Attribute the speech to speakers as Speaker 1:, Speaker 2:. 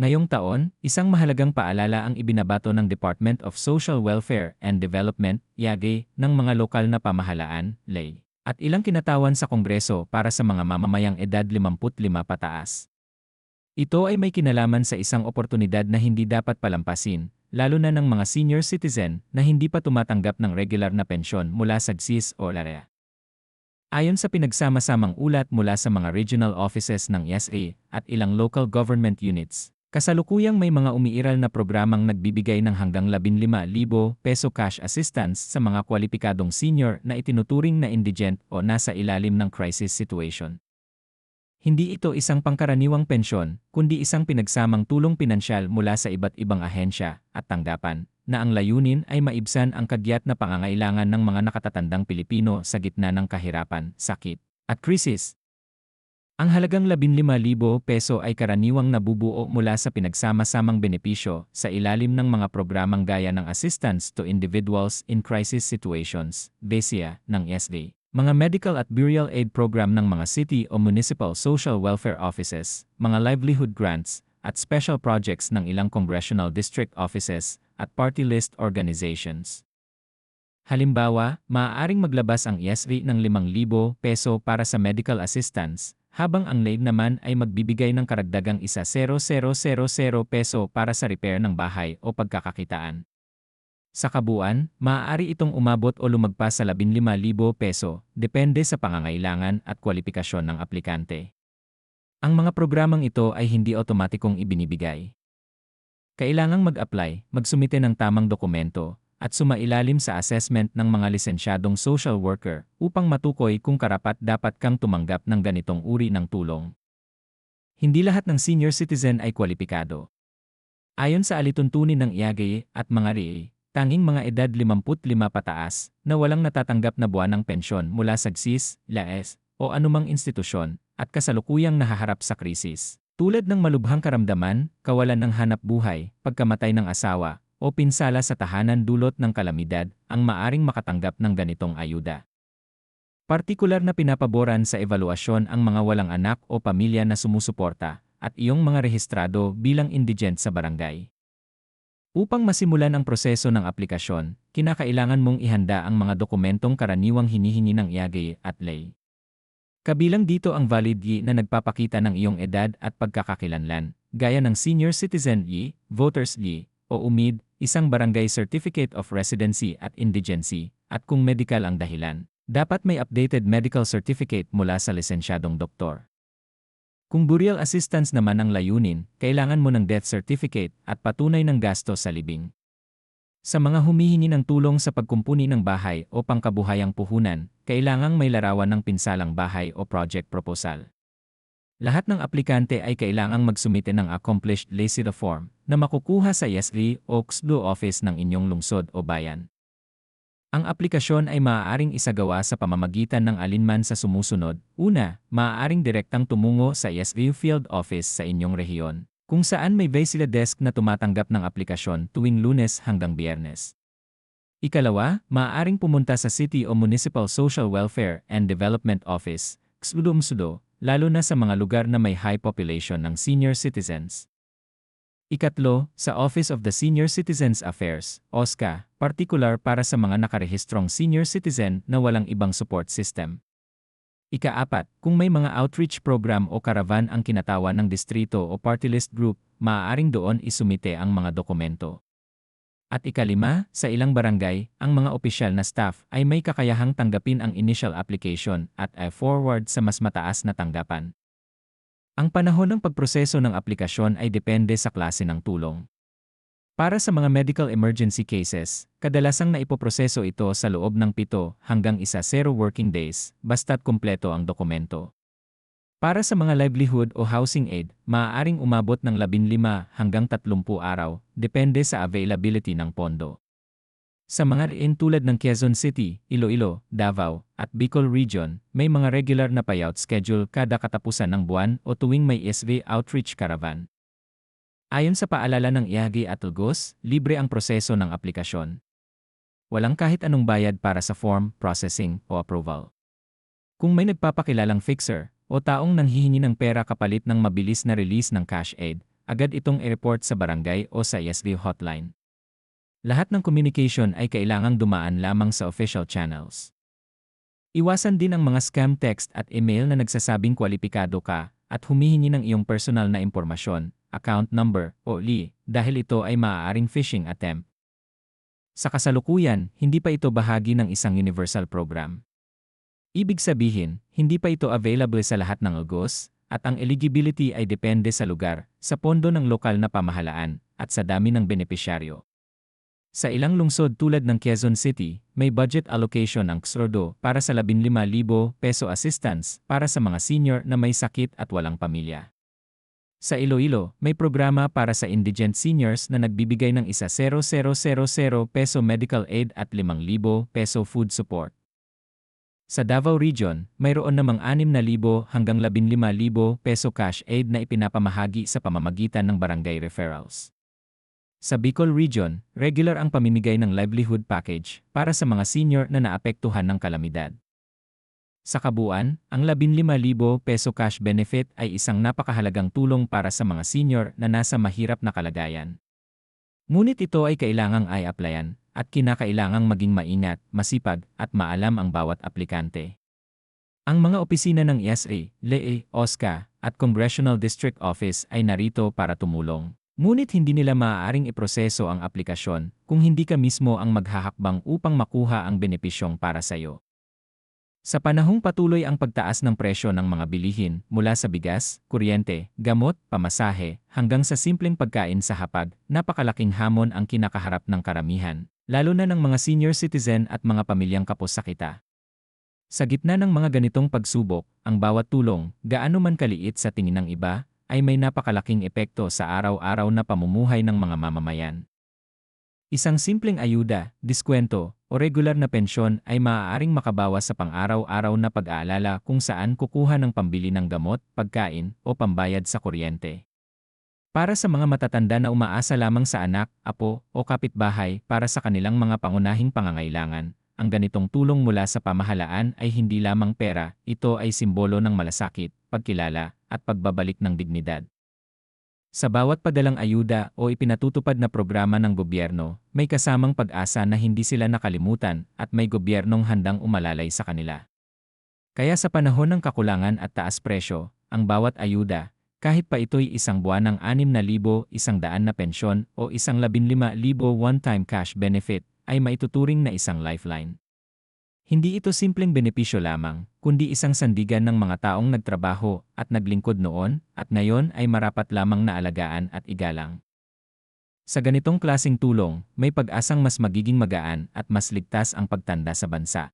Speaker 1: Ngayong taon, isang mahalagang paalala ang ibinabato ng Department of Social Welfare and Development, YAGE, ng mga lokal na pamahalaan, LEY, at ilang kinatawan sa Kongreso para sa mga mamamayang edad 55 pataas. Ito ay may kinalaman sa isang oportunidad na hindi dapat palampasin, lalo na ng mga senior citizen na hindi pa tumatanggap ng regular na pensyon mula sa GSIS o LAREA. Ayon sa pinagsama-samang ulat mula sa mga regional offices ng ESA at ilang local government units, Kasalukuyang may mga umiiral na programang nagbibigay ng hanggang 15,000 peso cash assistance sa mga kwalipikadong senior na itinuturing na indigent o nasa ilalim ng crisis situation. Hindi ito isang pangkaraniwang pensyon, kundi isang pinagsamang tulong pinansyal mula sa iba't ibang ahensya at tanggapan, na ang layunin ay maibsan ang kagyat na pangangailangan ng mga nakatatandang Pilipino sa gitna ng kahirapan, sakit, at krisis. Ang halagang 15,000 peso ay karaniwang nabubuo mula sa pinagsama-samang benepisyo sa ilalim ng mga programang gaya ng Assistance to Individuals in Crisis Situations, BESIA, ng SD, mga medical at burial aid program ng mga city o municipal social welfare offices, mga livelihood grants, at special projects ng ilang congressional district offices at party list organizations. Halimbawa, maaaring maglabas ang ESV ng 5,000 peso para sa medical assistance, habang ang LAID naman ay magbibigay ng karagdagang isa 0,0000 peso para sa repair ng bahay o pagkakakitaan. Sa kabuuan, maaari itong umabot o lumagpas sa 15,000 peso, depende sa pangangailangan at kwalifikasyon ng aplikante. Ang mga programang ito ay hindi otomatikong ibinibigay. Kailangang mag-apply, magsumite ng tamang dokumento, at sumailalim sa assessment ng mga lisensyadong social worker upang matukoy kung karapat dapat kang tumanggap ng ganitong uri ng tulong. Hindi lahat ng senior citizen ay kwalipikado. Ayon sa alituntunin ng IAGE at mga RIE, tanging mga edad 55 pataas na walang natatanggap na buwan ng pensyon mula sa GSIS, LAES, o anumang institusyon at kasalukuyang nahaharap sa krisis. Tulad ng malubhang karamdaman, kawalan ng hanap buhay, pagkamatay ng asawa, o pinsala sa tahanan dulot ng kalamidad ang maaring makatanggap ng ganitong ayuda. Partikular na pinapaboran sa evaluasyon ang mga walang anak o pamilya na sumusuporta at iyong mga rehistrado bilang indigent sa barangay. Upang masimulan ang proseso ng aplikasyon, kinakailangan mong ihanda ang mga dokumentong karaniwang hinihingi ng IAGE at lay. Kabilang dito ang valid yi na nagpapakita ng iyong edad at pagkakakilanlan, gaya ng Senior Citizen yi, Voters yi, o UMID, isang barangay certificate of residency at indigency, at kung medical ang dahilan, dapat may updated medical certificate mula sa lisensyadong doktor. Kung burial assistance naman ang layunin, kailangan mo ng death certificate at patunay ng gasto sa libing. Sa mga humihingi ng tulong sa pagkumpuni ng bahay o pangkabuhayang puhunan, kailangang may larawan ng pinsalang bahay o project proposal. Lahat ng aplikante ay kailangang magsumite ng accomplished LACIDA form na makukuha sa ESV o XDO office ng inyong lungsod o bayan. Ang aplikasyon ay maaaring isagawa sa pamamagitan ng alinman sa sumusunod. Una, maaaring direktang tumungo sa ESV field office sa inyong rehiyon, kung saan may VESILA desk na tumatanggap ng aplikasyon tuwing lunes hanggang biyernes. Ikalawa, maaaring pumunta sa City o Municipal Social Welfare and Development Office, XUDUMSUDO, lalo na sa mga lugar na may high population ng senior citizens. Ikatlo, sa Office of the Senior Citizens Affairs, OSCA, partikular para sa mga nakarehistrong senior citizen na walang ibang support system. Ikaapat, kung may mga outreach program o karavan ang kinatawan ng distrito o party list group, maaaring doon isumite ang mga dokumento. At ikalima, sa ilang barangay, ang mga opisyal na staff ay may kakayahang tanggapin ang initial application at i-forward sa mas mataas na tanggapan. Ang panahon ng pagproseso ng aplikasyon ay depende sa klase ng tulong. Para sa mga medical emergency cases, kadalasang naipoproseso ito sa loob ng 7 hanggang isa 0 working days, basta't kumpleto ang dokumento. Para sa mga livelihood o housing aid, maaaring umabot ng 15 hanggang 30 araw, depende sa availability ng pondo. Sa mga riin tulad ng Quezon City, Iloilo, Davao, at Bicol Region, may mga regular na payout schedule kada katapusan ng buwan o tuwing may SV Outreach Caravan. Ayon sa paalala ng IAGI at Ulgos, libre ang proseso ng aplikasyon. Walang kahit anong bayad para sa form, processing, o approval. Kung may nagpapakilalang fixer, o taong nanghihingi ng pera kapalit ng mabilis na release ng cash aid, agad itong i-report sa barangay o sa ESD hotline. Lahat ng communication ay kailangang dumaan lamang sa official channels. Iwasan din ang mga scam text at email na nagsasabing kwalipikado ka at humihingi ng iyong personal na impormasyon, account number o li dahil ito ay maaaring phishing attempt. Sa kasalukuyan, hindi pa ito bahagi ng isang universal program. Ibig sabihin, hindi pa ito available sa lahat ng Agos, at ang eligibility ay depende sa lugar, sa pondo ng lokal na pamahalaan, at sa dami ng benepisyaryo. Sa ilang lungsod tulad ng Quezon City, may budget allocation ang XRODO para sa 15,000 peso assistance para sa mga senior na may sakit at walang pamilya. Sa Iloilo, may programa para sa indigent seniors na nagbibigay ng isa 0,000 peso medical aid at 5,000 peso food support. Sa Davao Region, mayroon namang 6,000 hanggang 15,000 peso cash aid na ipinapamahagi sa pamamagitan ng barangay referrals. Sa Bicol Region, regular ang pamimigay ng livelihood package para sa mga senior na naapektuhan ng kalamidad. Sa kabuuan, ang 15,000 peso cash benefit ay isang napakahalagang tulong para sa mga senior na nasa mahirap na kalagayan. Ngunit ito ay kailangang i-applyan at kinakailangang maging maingat, masipag, at maalam ang bawat aplikante. Ang mga opisina ng ESA, LEE, OSCA, at Congressional District Office ay narito para tumulong. Ngunit hindi nila maaaring iproseso ang aplikasyon kung hindi ka mismo ang maghahakbang upang makuha ang benepisyong para sa iyo. Sa panahong patuloy ang pagtaas ng presyo ng mga bilihin mula sa bigas, kuryente, gamot, pamasahe, hanggang sa simpleng pagkain sa hapag, napakalaking hamon ang kinakaharap ng karamihan lalo na ng mga senior citizen at mga pamilyang kapos sa kita. Sa gitna ng mga ganitong pagsubok, ang bawat tulong, gaano man kaliit sa tingin ng iba, ay may napakalaking epekto sa araw-araw na pamumuhay ng mga mamamayan. Isang simpleng ayuda, diskwento, o regular na pensyon ay maaaring makabawas sa pang-araw-araw na pag-aalala kung saan kukuha ng pambili ng gamot, pagkain, o pambayad sa kuryente. Para sa mga matatanda na umaasa lamang sa anak, apo, o kapitbahay para sa kanilang mga pangunahing pangangailangan, ang ganitong tulong mula sa pamahalaan ay hindi lamang pera, ito ay simbolo ng malasakit, pagkilala, at pagbabalik ng dignidad. Sa bawat padalang ayuda o ipinatutupad na programa ng gobyerno, may kasamang pag-asa na hindi sila nakalimutan at may gobyernong handang umalalay sa kanila. Kaya sa panahon ng kakulangan at taas presyo, ang bawat ayuda, kahit pa ito'y isang buwan ng 6,100 na pensyon o isang 15,000 one-time cash benefit, ay maituturing na isang lifeline. Hindi ito simpleng benepisyo lamang, kundi isang sandigan ng mga taong nagtrabaho at naglingkod noon at ngayon ay marapat lamang na alagaan at igalang. Sa ganitong klasing tulong, may pag-asang mas magiging magaan at mas ligtas ang pagtanda sa bansa.